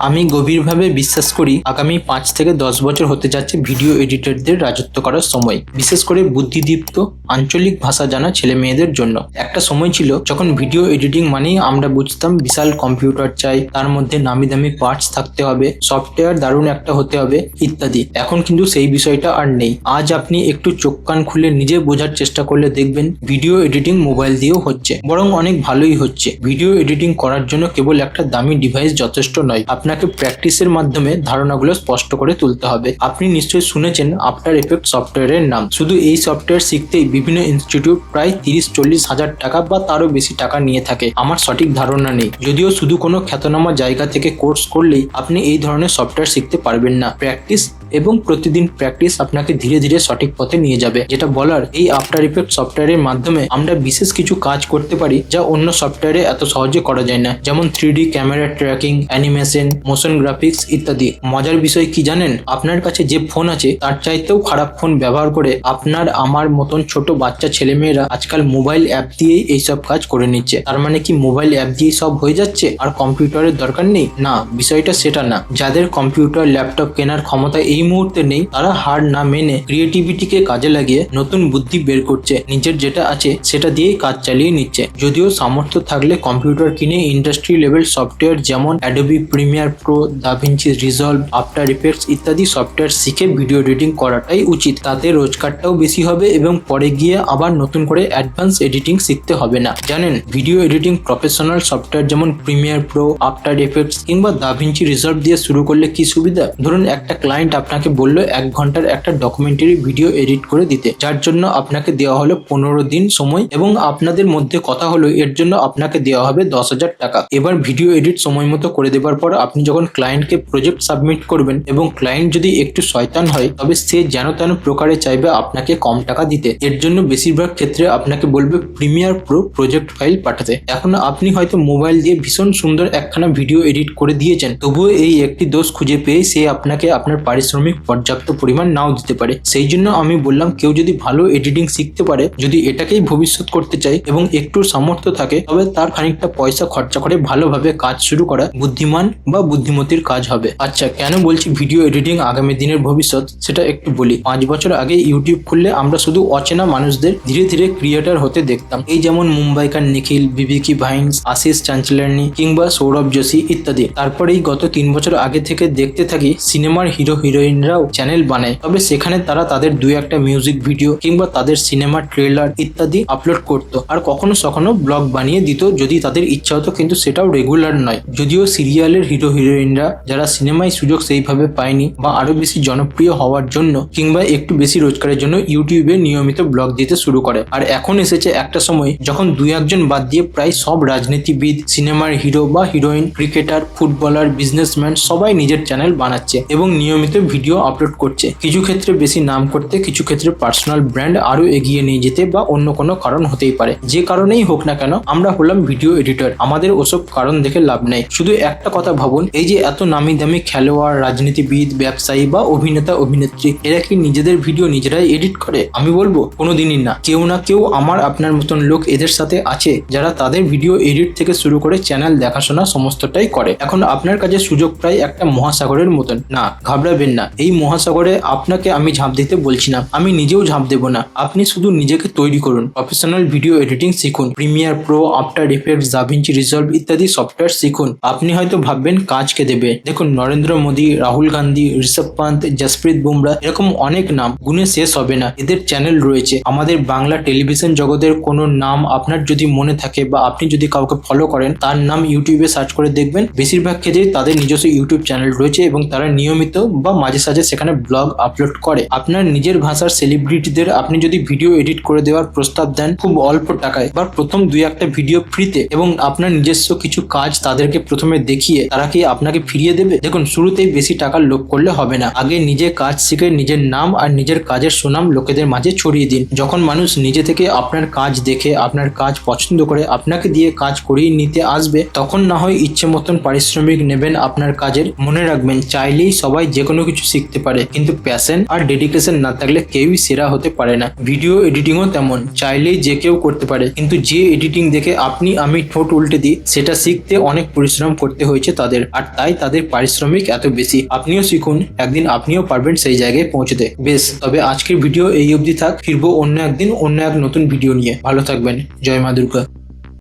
আমি গভীরভাবে বিশ্বাস করি আগামী পাঁচ থেকে দশ বছর হতে যাচ্ছে ভিডিও এডিটরদের রাজত্ব করার সময়। বিশেষ করে বুদ্ধিদীপ্ত, আঞ্চলিক ভাষা জানা ছেলে মেয়েদের জন্য। একটা সময় ছিল যখন ভিডিও এডিটিং মানেই আমরা বুঝতাম বিশাল কম্পিউটার চাই, তার মধ্যে নামি দামি পার্টস থাকতে হবে, সফটওয়্যার দারুণ একটা হতে হবে, ইত্যাদি। এখন কিন্তু সেই বিষয়টা আর নেই। আজ আপনি একটু চোখ কান খুলে নিজে বোঝার চেষ্টা করলে দেখবেন ভিডিও এডিটিং মোবাইল দিয়েও হচ্ছে। বরং অনেক ভালোই হচ্ছে। ভিডিও এডিটিং করার জন্য কেবল একটা দামি ডিভাইস যথেষ্ট নয়। আপনাকে প্র্যাকটিসের মাধ্যমে ধারণাগুলো স্পষ্ট করে তুলতে হবে। আপনি নিশ্চয়ই শুনেছেন আফটার এফেক্ট সফটওয়্যারের নাম। শুধু এই সফটওয়্যার শিখতেই বিভিন্ন ইনস্টিটিউট প্রায় তিরিশ চল্লিশ হাজার টাকা বা তারও বেশি টাকা নিয়ে থাকে। আমার সঠিক ধারণা নেই। যদিও শুধু কোনো খ্যাতনামা জায়গা থেকে কোর্স করলেই আপনি এই ধরনের সফটওয়্যার শিখতে পারবেন না। প্র্যাকটিস এবং প্রতিদিন প্র্যাকটিস আপনাকে ধীরে ধীরে সঠিক পথে নিয়ে যাবে। যেটা বলার, এই আফটার ইফেক্ট সফটওয়্যারের মাধ্যমে আমরা বিশেষ কিছু কাজ করতে পারি যা অন্য সফটওয়্যারে এত সহজে করা যায় না। যেমন three camera tracking animation motion graphics ইত্যাদি। মজার বিষয় কি জানেন? আপনার কাছে যে ফোন আছে, তার চাইতেও খারাপ ফোন ব্যবহার করে আপনার আমার মতন ছোট বাচ্চা ছেলেমেয়েরা আজকাল মোবাইল অ্যাপ দিয়েই এইসব কাজ করে নিচ্ছে। তার মানে কি মোবাইল অ্যাপ দিয়েই সব হয়ে যাচ্ছে? আর কম্পিউটারের দরকার নেই? না, বিষয়টা সেটা না। যাদের কম্পিউটার ল্যাপটপ কেনার ক্ষমতা এই মুহূর্তে নেই। তারা হার না মেনে ক্রিয়েটিভিটিকে কাজে লাগিয়ে নতুন বুদ্ধি বের করছে। নিজের যেটা আছে সেটা দিয়েই কাজ চালিয়ে নিচ্ছে। যদিও সামর্থ্য থাকলে কম্পিউটার কিনে ইন্ডাস্ট্রি লেভেল সফটওয়্যার যেমন Adobe Premiere Pro DaVinci Resolve After Effects ইত্যাদি সফটওয়্যার শিখে ভিডিও এডিটিং করাটাই উচিত। তাতে রোজগারটাও বেশি হবে এবং পরে গিয়ে আবার নতুন করে অ্যাডভান্স এডিটিং শিখতে হবে না। জানেন ভিডিও এডিটিং প্রফেশনাল সফটওয়্যার যেমন প্রিমিয়ার প্রো আফটার এফেক্টস কিংবা দাভিঞ্চি রিজলভ দিয়ে শুরু করলে কি সুবিধা? ধরুন একটা ক্লায়েন্ট আপনাকে বলল এক ঘণ্টার একটা ডকুমেন্টারি ভিডিও এডিট করে দিতে। যার জন্য আপনাকে দেওয়া হলো পনেরো দিন সময় এবং আপনাদের মধ্যে কথা হলো, এর জন্য আপনাকে দেওয়া হবে দশ হাজার টাকা। এবার ভিডিও এডিট সময় মতো করে দেবার পর আপনি যখন ক্লায়েন্টকে প্রজেক্ট সাবমিট করবেন এবং ক্লায়েন্ট যদি একটু শয়তান হয়, তবে সে যেন তেন প্রকারে চাইবে আপনাকে কম টাকা দিতে। এর জন্য বেশিরভাগ ক্ষেত্রে আপনাকে বলবে প্রিমিয়ার প্রো প্রজেক্ট ফাইল পাঠাতে। এখন আপনি হয়তো মোবাইল দিয়ে ভীষণ সুন্দর একখানা ভিডিও এডিট করে দিয়েছেন। তবুও এই একটি দোষ খুঁজে পেয়ে সে আপনাকে আপনার পারিশ্রমিক পর্যাপ্ত পরিমাণ নাও দিতে পারে। সেই জন্য আমি বললাম, কেউ যদি ভালো এডিটিং শিখতে পারে, যদি এটাকেই ভবিষ্যৎ করতে চায় এবং একটু সামর্থ্য থাকে, তবে তার খানিকটা পয়সা খরচা করে ভালোভাবে কাজ শুরু করা বুদ্ধিমান বা বুদ্ধিমতির কাজ হবে। আচ্ছা কেন বলছি ভিডিও এডিটিং আগামী দিনের ভবিষ্যৎ? সেটা একটু বলি। পাঁচ বছর আগে ইউটিউব খুললে আমরা শুধু অচেনা মানুষদের ধীরে ধীরে ক্রিয়েটার হতে দেখতাম। এই যেমন মুম্বাইকার নিখিল, বিবিকি ভাইন্স, আশিস চাঞ্চলার্নি কিংবা সৌরভ যোশী ইত্যাদি। তারপরেই গত তিন বছর আগে থেকে দেখতে থাকি, সিনেমার হিরো হিরোইনরাও চ্যানেল বানায়। তবে সেখানে তারা তাদের দুই একটা মিউজিক ভিডিও কিংবা তাদের সিনেমা ট্রেলার ইত্যাদি আপলোড করত। আর কখনো সখনো ব্লগ বানিয়ে দিত যদি তাদের ইচ্ছা হতো, কিন্তু সেটাও রেগুলার নয়। যদিও সিরিয়ালের হিরো হিরোইনরা যারা সিনেমায় সুযোগ সেইভাবে পায়নি বা আরও বেশি জনপ্রিয় হওয়ার জন্য কিংবা একটু বেশি রোজগারের জন্য ইউটিউবে নিয়মিত ব্লগ দিতে শুরু করে। আর এখন এসেছে একটা সময় যখন দুই একজন বাদ দিয়ে প্রায় সব রাজনীতিবিদ সিনেমার হিরো বা হিরোইন ক্রিকেটার ফুটবলার বিজনেসম্যান সবাই নিজের চ্যানেল বানাচ্ছে এবং নিয়মিত ভিডিও আপলোড করছে। কিছু ক্ষেত্রে বেশি নাম করতে, কিছু ক্ষেত্রে পার্সোনাল ব্র্যান্ড আরও এগিয়ে নিয়ে যেতে বা অন্য কোনো কারণ হতেই পারে। যে কারণেই হোক না কেন, আমরা হলাম ভিডিও এডিটর আমাদের ওসব কারণ দেখে লাভ নেই। শুধু একটা কথা ভাবুন, এই যে এত নামি দামি খেলোয়াড়, রাজনীতিবিদ, ব্যবসায়ী বা অভিনেতা, অভিনেত্রী, এরা কি নিজেদের ভিডিও নিজেরাই এডিট করে? আমি বলব, কোনোদিনই না। কেউ না কেউ আমার আপনার মতন লোক এদের সাথে আছে, যারা তাদের ভিডিও এডিট থেকে শুরু করে চ্যানেল দেখাশোনা সমস্তটাই করে। এখন আপনার কাছে সুযোগ প্রায় একটা মহাসাগরের মতন। না, ঘাবড়াবেন না। এই মহাসাগরে আপনাকে আমি ঝাঁপ দিতে বলছি না। আমি নিজেও ঝাঁপ দেব না। আপনি শুধু নিজেকে তৈরি করুন। প্রফেশনাল ভিডিও এডিটিং শিখুন। Premiere Pro After Effects DaVinci Resolve ইত্যাদি সফটওয়্যার শিখুন। আপনি হয়তো ভাববেন, কাজকে দেবে। দেখুন, নরেন্দ্র মোদী, রাহুল গান্ধী, ঋষভ পান্ত, জসপ্রীত বুমরা, এরকম অনেক নাম। গুণে শেষ হবে না। এদের চ্যানেল রয়েছে। আমাদের বাংলা টেলিভিশন জগতের কোনো নাম আপনার যদি মনে থাকে বা আপনি যদি কাউকে ফলো করেন, তার নাম ইউটিউবে সার্চ করে দেখবেন। বেশিরভাগ ক্ষেত্রে তাদের নিজস্ব ইউটিউব চ্যানেল রয়েছে এবং তারা নিয়মিত বা মাঝে সাঝে সেখানে ব্লগ আপলোড করে। আপনার নিজের ভাষার সেলিব্রিটিদের আপনি যদি ভিডিও এডিট করে দেওয়ার প্রস্তাব দেন, খুব অল্প টাকায়। বা প্রথম দুই একটা ভিডিও ফ্রিতে এবং আপনার নিজস্ব কিছু কাজ তাদেরকে প্রথমে দেখিয়ে তারা কি আপনাকে ফিরিয়ে দেবে? দেখুন, শুরুতেই বেশি টাকার লোভ করলে হবে না। আগে নিজে কাজ শিখে নিজের নাম আর নিজের কাজের সুনাম লোকেদের মাঝে ছড়িয়ে দিন। যখন মানুষ নিজে থেকে আপনার কাজ দেখে, আপনার কাজ পছন্দ করে, আপনাকে দিয়ে কাজ করিয়ে নিতে আসবে, তখন না হয় ইচ্ছে মতন পারিশ্রমিক নেবেন আপনার কাজের। মনে রাখবেন, চাইলেই সবাই যে কোনো কিছু শিখতে পারে। কিন্তু প্যাশন আর ডেডিকেশন না থাকলে কেউই সেরা হতে পারে না। ভিডিও এডিটিংও তেমন, চাইলেই যে কেউ করতে পারে। কিন্তু যে এডিটিং দেখে আপনি আমি ঠোঁট উল্টে দিই, সেটা শিখতে অনেক পরিশ্রম করতে হয়েছে তাদের। আর তাই তাদের পারিশ্রমিক এত বেশি। আপনিও শিখুন, একদিন আপনিও পারবেন সেই জায়গায় পৌঁছতে। বেশ, তবে আজকের ভিডিও এই অবধি থাক। ফিরবো অন্য একদিন, অন্য এক নতুন ভিডিও নিয়ে। ভালো থাকবেন। জয় মা দুর্গা।